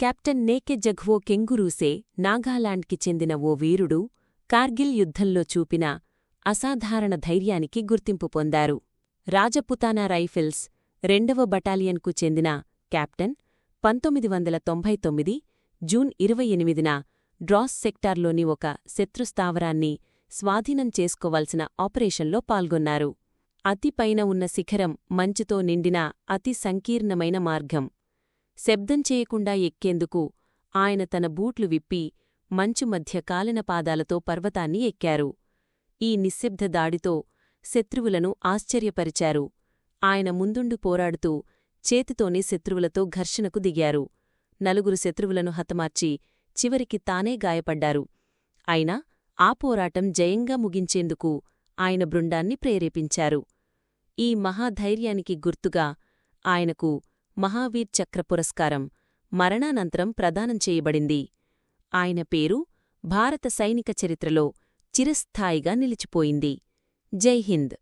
Captain నేకె జఘ్వో కెంగురూసే నాగాలాండ్కి చెందిన ఓ వీరుడు కార్గిల్ యుద్ధంలో చూపిన అసాధారణ ధైర్యానికి గుర్తింపు పొందారు. రాజపుతానా రైఫిల్స్ రెండవ బటాలియన్కు చెందిన కెప్టెన్ పంతొమ్మిది వందల తొంభై తొమ్మిది జూన్ ఇరవై ఎనిమిదిన డ్రాస్ సెక్టార్లోని ఒక శత్రుస్థావరాన్ని స్వాధీనం చేసుకోవాల్సిన ఆపరేషన్లో పాల్గొన్నారు. అతిపైన ఉన్న శిఖరం మంచుతో నిండిన అతి సంకీర్ణమైన మార్గం. శబ్దం చేయకుండా ఎక్కేందుకు ఆయన తన బూట్లు విప్పి మంచు మధ్య కాలిన పాదాలతో పర్వతాన్ని ఎక్కారు. ఈ నిశ్శబ్ద దాడితో శత్రువులను ఆశ్చర్యపరిచారు. ఆయన ముందుండు పోరాడుతూ చేతితోనే శత్రువులతో ఘర్షణకు దిగారు. నలుగురు శత్రువులను హతమార్చి చివరికి తానే గాయపడ్డారు. అయినా ఆ పోరాటం జయంగా ముగించేందుకు ఆయన బృండాన్ని ప్రేరేపించారు. ఈ మహాధైర్యానికి గుర్తుగా ఆయనకు మహావీర్ చక్ర పురస్కారం మరణానంతరం ప్రదానం చేయబడింది. ఆయన పేరు భారత సైనిక చరిత్రలో చిరస్థాయిగా నిలిచిపోయింది. జై హింద్!